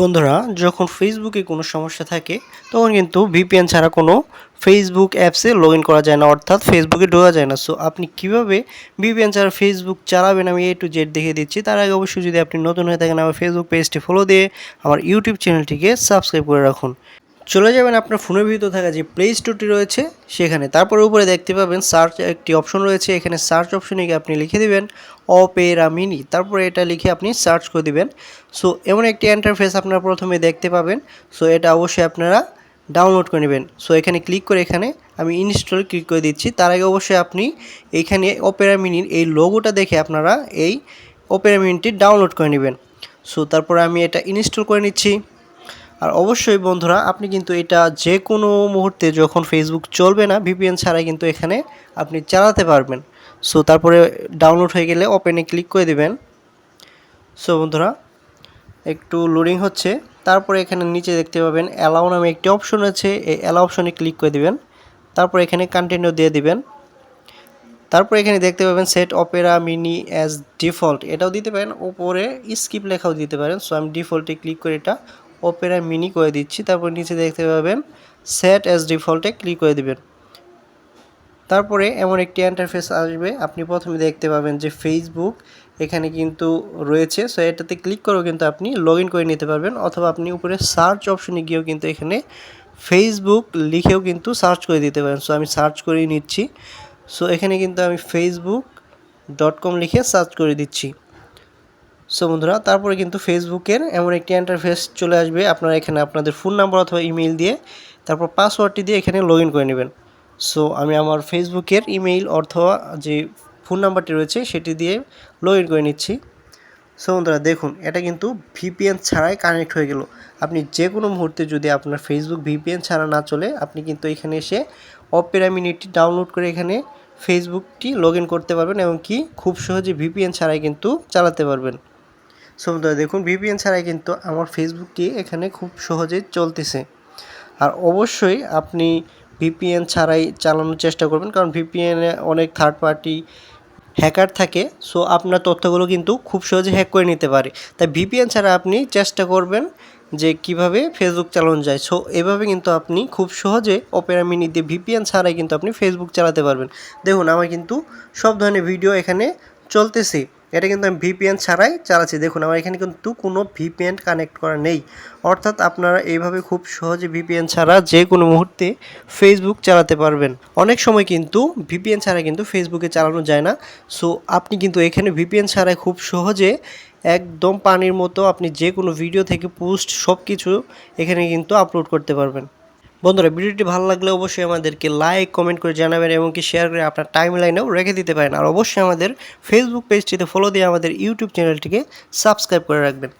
বন্ধুরা, যখন ফেসবুকে কোনো সমস্যা থাকে, তখন কিন্তু ভিপিএন ছাড়া কোনো ফেসবুক অ্যাপসে লগ ইন করা যায় না, অর্থাৎ ফেসবুকে ঢোকা যায় না। সো আপনি কীভাবে ভিপিএন ছাড়া ফেসবুক চালাবেন আমি এ টু জেড দেখিয়ে দিচ্ছি। তার আগে অবশ্যই যদি আপনি নতুন হয়ে থাকেন, আমার ফেসবুক পেজটি ফলো দিয়ে আমার ইউটিউব চ্যানেলটিকে সাবস্ক্রাইব করে রাখুন। চলে যাবেন আপনার ফোনের ভিতর থাকা যে প্লে স্টোরটি রয়েছে, সেখানে। তারপর উপরে দেখতে পাবেন সার্চ একটি অপশন রয়েছে, এখানে সার্চ অপশনে গিয়ে আপনি লিখে দেবেন অপেরা মিনি তারপরে এটা লিখে আপনি সার্চ করে দিবেন। সো এমন একটি ইন্টারফেস আপনারা প্রথমে দেখতে পাবেন। সো এটা অবশ্যই আপনারা ডাউনলোড করে নেবেন। সো এখানে ক্লিক করে এখানে আমি ইনস্টল ক্লিক করে দিচ্ছি। তার আগে অবশ্যই আপনি এইখানে অপেরা মিনির এই লোগোটা দেখে আপনারা এই অপেরা মিনিটি ডাউনলোড করে নেবেন। সো তারপরে আমি এটা ইনস্টল করে নিচ্ছি। আর অবশ্যই বন্ধুরা, আপনি কিন্তু এটা যে কোনো মুহূর্তে যখন ফেসবুক চলবে না ভিপিএন ছাড়াই কিন্তু এখানে আপনি চালাতে পারবেন। সো তারপরে ডাউনলোড হয়ে গেলে ওপেনে ক্লিক করে দেবেন। সো বন্ধুরা, একটু লোডিং হচ্ছে। তারপরে এখানে নিচে দেখতে পাবেন অ্যালাউ নামে একটি অপশন আছে এই অ্যালাউ অপশনে ক্লিক করে দিবেন। তারপর এখানে কন্টিনিউ দিয়ে দিবেন। তারপর এখানে দেখতে পাবেন set opera mini as default এটাও দিতে পারেন। ওপরে স্কিপ লেখাও দিতে পারেন। সো আমি ডিফল্টে ক্লিক করে এটা অপেরা মিনি করে দিচ্ছি। তারপর নিচে দেখতে পাবেন সেট অ্যাজ ডিফল্টে ক্লিক করে দিবেন। তারপরে এমন একটি ইন্টারফেস আসবে। আপনি প্রথমে দেখতে পাবেন যে ফেসবুক এখানে কিন্তু রয়েছে। সো এটাতে ক্লিক করেও কিন্তু আপনি লগ করে নিতে পারবেন। অথবা আপনি উপরে সার্চ অপশনে গিয়েও কিন্তু এখানে ফেসবুক লিখেও কিন্তু সার্চ করে দিতে পারেন। সো আমি সার্চ করে নিচ্ছি। সো এখানে কিন্তু আমি ফেসবুক ডট কম লিখে সার্চ করে দিচ্ছি। সো বন্ধুরা, তারপরে কিন্তু ফেসবুকের এমন একটি ইন্টারফেস চলে আসবে। আপনারা এখানে আপনাদের ফোন নাম্বার অথবা ইমেইল দিয়ে, তারপর পাসওয়ার্ডটি দিয়ে এখানে লগ করে নেবেন। সো আমি আমার ফেসবুকের ইমেইল অথবা যে ফোন নাম্বারটি রয়েছে, সেটি দিয়ে লগ করে নিচ্ছি। সো বন্ধুরা, দেখুন, এটা কিন্তু ভিপিএন ছাড়াই কানেক্ট হয়ে গেল। আপনি যে কোনো মুহূর্তে যদি আপনার ফেসবুক ভিপিএন ছাড়া না চলে, আপনি কিন্তু এখানে এসে অপেরা মিনিটটি ডাউনলোড করে এখানে ফেসবুকটি লগ করতে পারবেন এবং কি, খুব সহজে ভিপিএন ছাড়াই কিন্তু চালাতে পারবেন। সো বন্ধুরা দেখুন ভিপিএন ছাড়াই কিন্তু আমার ফেসবুকটি এখানে খুব সহজে চলতেছে। আর অবশ্যই আপনি ভিপিএন ছাড়াই চালানোর চেষ্টা করবেন, কারণ ভিপিএনে অনেক থার্ড পার্টি হ্যাকার থাকে, সো আপনার তথ্যগুলো কিন্তু খুব সহজে হ্যাক করে নিতে পারে। তাই ভিপিএন ছাড়া আপনি চেষ্টা করবেন যে কীভাবে ফেসবুক চালানো যায়। সো এভাবে কিন্তু আপনি খুব সহজে অপেরা মিনি দিয়ে ভিপিএন ছাড়াই কিন্তু আপনি ফেসবুক চালাতে পারবেন। দেখুন, আমার কিন্তু সব ধরনের ভিডিও এখানে চলতেছে। এটা কিন্তু আমি ভিপিএন ছাড়াই চালাচ্ছি। দেখুন, আমার এখানে কিন্তু কোনো ভিপিএন কানেক্ট করা নেই। অর্থাৎ আপনারা এইভাবে খুব সহজে ভিপিএন ছাড়া যে কোনো মুহূর্তে ফেসবুক চালাতে পারবেন। অনেক সময় কিন্তু ভিপিএন ছাড়া কিন্তু ফেসবুকে চালানো যায় না। সো আপনি কিন্তু এখানে ভিপিএন ছাড়াই খুব সহজে একদম পানির মতো আপনি যে কোনো ভিডিও থেকে পোস্ট সব কিছু এখানে কিন্তু আপলোড করতে পারবেন। বন্ধুরা, ভিডিওটি ভালো লাগলে অবশ্যই আমাদেরকে লাইক কমেন্ট করে জানাবেন এবং কি শেয়ার করে আপনার টাইম লাইনেও রেখে দিতে পারেন। আর অবশ্যই আমাদের ফেসবুক পেজটিতে ফলো দিয়ে আমাদের ইউটিউব চ্যানেলটিকে সাবস্ক্রাইব করে রাখবেন।